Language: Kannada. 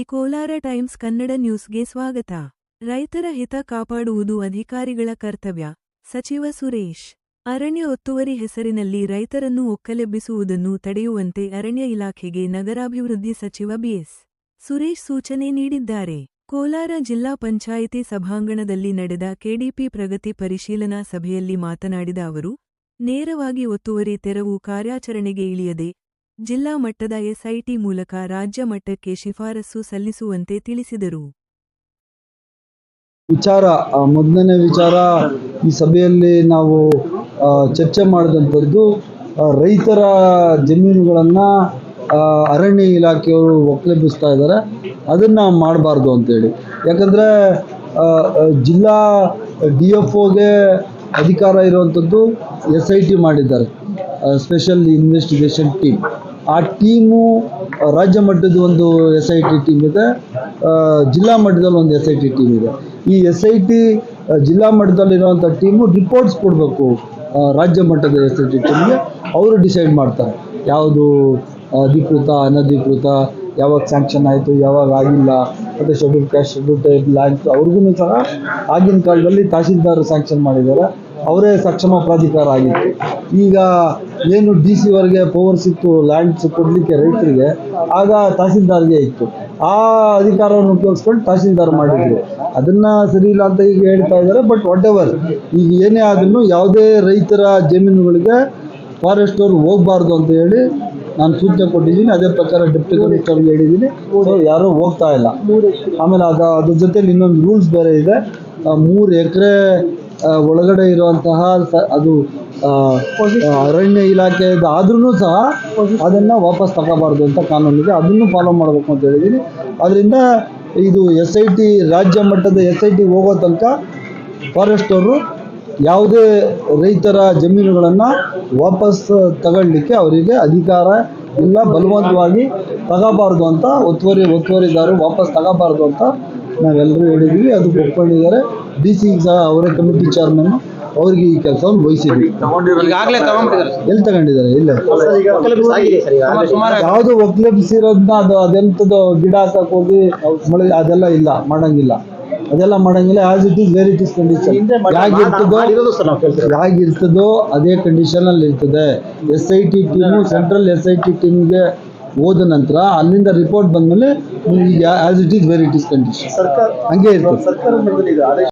ಕೋಲಾರ ಟೈಮ್ಸ್ ಕನ್ನಡ ನ್ಯೂಸ್ಗೆ ಸ್ವಾಗತ. ರೈತರ ಹಿತ ಕಾಪಾಡುವುದು ಅಧಿಕಾರಿಗಳ ಕರ್ತವ್ಯ. ಸಚಿವ ಸುರೇಶ್, ಅರಣ್ಯ ಒತ್ತುವರಿ ಹೆಸರಿನಲ್ಲಿ ರೈತರನ್ನು ಒಕ್ಕಲೆಬ್ಬಿಸುವುದನ್ನು ತಡೆಯುವಂತೆ ಅರಣ್ಯ ಇಲಾಖೆಗೆ ನಗರಾಭಿವೃದ್ಧಿ ಸಚಿವ ಬಿಎಸ್ ಸುರೇಶ್ ಸೂಚನೆ ನೀಡಿದ್ದಾರೆ. ಕೋಲಾರ ಜಿಲ್ಲಾ ಪಂಚಾಯಿತಿ ಸಭಾಂಗಣದಲ್ಲಿ ನಡೆದ ಕೆಡಿಪಿ ಪ್ರಗತಿ ಪರಿಶೀಲನಾ ಸಭೆಯಲ್ಲಿ ಮಾತನಾಡಿದ ಅವರು, ನೇರವಾಗಿ ಒತ್ತುವರಿ ತೆರವು ಕಾರ್ಯಾಚರಣೆಗೆ ಇಳಿಯದೆ ಜಿಲ್ಲಾ ಮಟ್ಟದ ಎಸ್ಐಟಿ ಮೂಲಕ ರಾಜ್ಯ ಮಟ್ಟಕ್ಕೆ ಶಿಫಾರಸು ಸಲ್ಲಿಸುವಂತೆ ತಿಳಿಸಿದರು. ವಿಚಾರ ಮೊದಲನೇ ವಿಚಾರ, ಈ ಸಭೆಯಲ್ಲಿ ನಾವು ಚರ್ಚೆ ಮಾಡಿದಂಥದ್ದು ರೈತರ ಜಮೀನುಗಳನ್ನು ಅರಣ್ಯ ಇಲಾಖೆಯವರು ಒಕ್ಕಲೆಬ್ಬಿಸ್ತಾ ಇದ್ದಾರೆ. ಅದನ್ನು ಮಾಡಬಾರ್ದು ಅಂತೇಳಿ. ಯಾಕಂದರೆ ಜಿಲ್ಲಾ ಡಿ ಎಫ್ ಒಗೆ ಅಧಿಕಾರ ಇರುವಂಥದ್ದು ಎಸ್ ಐ ಟಿ ಮಾಡಿದ್ದಾರೆ ಸ್ಪೆಷಲ್ ಇನ್ವೆಸ್ಟಿಗೇಷನ್ ಟೀಮ್ ಆ ಟೀಮು ರಾಜ್ಯ ಮಟ್ಟದ ಒಂದು ಎಸ್ ಐ ಟಿ ಟೀಮ್ ಇದೆ ಜಿಲ್ಲಾ ಮಟ್ಟದಲ್ಲಿ ಒಂದು ಎಸ್ ಐ ಟಿ ಟೀಮ್ ಇದೆ. ಈ ಎಸ್ ಐ ಟಿ ಜಿಲ್ಲಾ ಮಟ್ಟದಲ್ಲಿರುವಂಥ ಟೀಮು ರಿಪೋರ್ಟ್ಸ್ ಕೊಡಬೇಕು ರಾಜ್ಯ ಮಟ್ಟದ ಎಸ್ ಐ ಟಿ ಟೀಮ್ಗೆ. ಅವರು ಡಿಸೈಡ್ ಮಾಡ್ತಾರೆ. ಯಾವುದು ಅಧಿಕೃತ, ಅನಧಿಕೃತ, ಯಾವಾಗ ಸ್ಯಾಂಕ್ಷನ್ ಆಯಿತು, ಯಾವಾಗ ಆಗಿಲ್ಲ, ಮತ್ತು ಶೆಡ್ಯೂಲ್ ಕ್ಯಾಸ್ಟ್ ಶೆಡ್ಯೂಲ್ ಟೈಪ್ ಅಂತ ಅವ್ರಿಗೂ ಸಹ ಆಗಿನ ಕಾಲದಲ್ಲಿ ತಹಸೀಲ್ದಾರ್ ಸ್ಯಾಂಕ್ಷನ್ ಮಾಡಿದ್ದಾರೆ. ಅವರೇ ಸಕ್ಷಮ ಪ್ರಾಧಿಕಾರ ಆಗಿತ್ತು ಈಗ ಏನು ಡಿ ಸಿ ವರೆಗೆ ಪವರ್ಸ್ ಇತ್ತು ಲ್ಯಾಂಡ್ಸ್ ಕೊಡಲಿಕ್ಕೆ ರೈತರಿಗೆ, ಆಗ ತಹಸೀಲ್ದಾರ್ಗೆ ಇತ್ತು. ಆ ಅಧಿಕಾರವನ್ನು ಉಪಯೋಗಿಸ್ಕೊಂಡು ತಹಸೀಲ್ದಾರ್ ಮಾಡಿದ್ರು. ಅದನ್ನ ಸರಿ ಇಲ್ಲ ಅಂತ ಈಗ ಹೇಳ್ತಾ ಇದ್ದಾರೆ ಬಟ್ ವಾಟ್ ಎವರ್ ಈಗ ಏನೇ ಆದ್ರೂ ಯಾವುದೇ ರೈತರ ಜಮೀನುಗಳಿಗೆ ಫಾರೆಸ್ಟ್ ಅವರು ಹೋಗ್ಬಾರ್ದು ಅಂತ ಹೇಳಿ ನಾನು ಸೂಚನೆ ಕೊಟ್ಟಿದ್ದೀನಿ. ಅದೇ ಪ್ರಕಾರ ಡೆಪ್ಟಿ ಕಮಿಷನರ್ಗೆ ಹೇಳಿದ್ದೀನಿ. ಯಾರೂ ಹೋಗ್ತಾ ಇಲ್ಲ. ಆಮೇಲೆ ಅದು ಅದ್ರ ಜೊತೆಲಿ ಇನ್ನೊಂದು ರೂಲ್ಸ್ ಬೇರೆ ಇದೆ. ಮೂರು ಎಕರೆ ಒಳಗಡೆ ಇರುವಂತಹ ಅದು ಅರಣ್ಯ ಇಲಾಖೆ ಆದ್ರೂ ಸಹ ಅದನ್ನು ವಾಪಸ್ ತಗೋಬಾರ್ದು ಅಂತ ಕಾನೂನಿದೆ. ಅದನ್ನು ಫಾಲೋ ಮಾಡಬೇಕು ಅಂತ ಹೇಳಿದ್ದೀನಿ ಅದರಿಂದ ಇದು ಎಸ್ ಐ ಟಿ ರಾಜ್ಯ ಮಟ್ಟದ ಎಸ್ ಐ ಟಿ ಹೋಗೋ ತನಕ ಫಾರೆಸ್ಟ್ ಅವರು ಯಾವುದೇ ರೈತರ ಜಮೀನುಗಳನ್ನು ವಾಪಸ್ ತಗೊಳ್ಳಿಕ್ಕೆ ಅವರಿಗೆ ಅಧಿಕಾರ ಇಲ್ಲ, ಬಲವಂತವಾಗಿ ತಗೋಬಾರ್ದು ಅಂತ ಒತ್ತುವರಿ, ಒತ್ತುವರಿದಾರರು ವಾಪಸ್ ತಗೋಬಾರ್ದು ಅಂತ ನಾವೆಲ್ಲರೂ ಹೇಳಿದ್ದೀವಿ ಅದಕ್ಕೆ ಒಪ್ಕೊಂಡಿದ್ದಾರೆ. ಡಿ ಸಿ ಸಹ ಅವರೇ ಕಮಿಟಿ ಚೇರ್ಮನ್ ಅವ್ರಿಗೆ ಈ ಕೆಲಸವನ್ನು ವಹಿಸಿದ್ವಿ ಈಗಾಗಲೇ ತಗೊಂಡ್ಬಿಟ್ಟಿದ್ದಾರೆ. ಎಲ್ಲಿ ತಗೊಂಡಿದ್ದಾರೆ? ಇಲ್ಲ. ಯಾವುದು ಒಕ್ಲೆಬ್ಸಿರೋದನ್ನ ಅದು ಅದೆಂಥದ್ದು ಗಿಡ ಹಾಕಕ್ಕೆ ಹೋಗಿ ಮಳೆ ಅದೆಲ್ಲ ಇಲ್ಲ ಮಾಡಂಗಿಲ್ಲ. ಅದೆಲ್ಲ ಮಾಡಂಗಿಲ್ಲ. As it is very it is condition ಹೇಗಿರ್ತದೋ ಹೇಗಿರ್ತದೋ ಅದೇ ಕಂಡೀಷನ್ ಅಲ್ಲಿ ಇರ್ತದೆ. S I T team central S I T ಟೀಮ್ಗೆ ಹೋದ ನಂತರ ಅಲ್ಲಿಂದ ರಿಪೋರ್ಟ್ ಬಂದ್ಮೇಲೆ ಈಗ as it is very it is condition ಹಂಗೆ ಇರ್ತದೆ.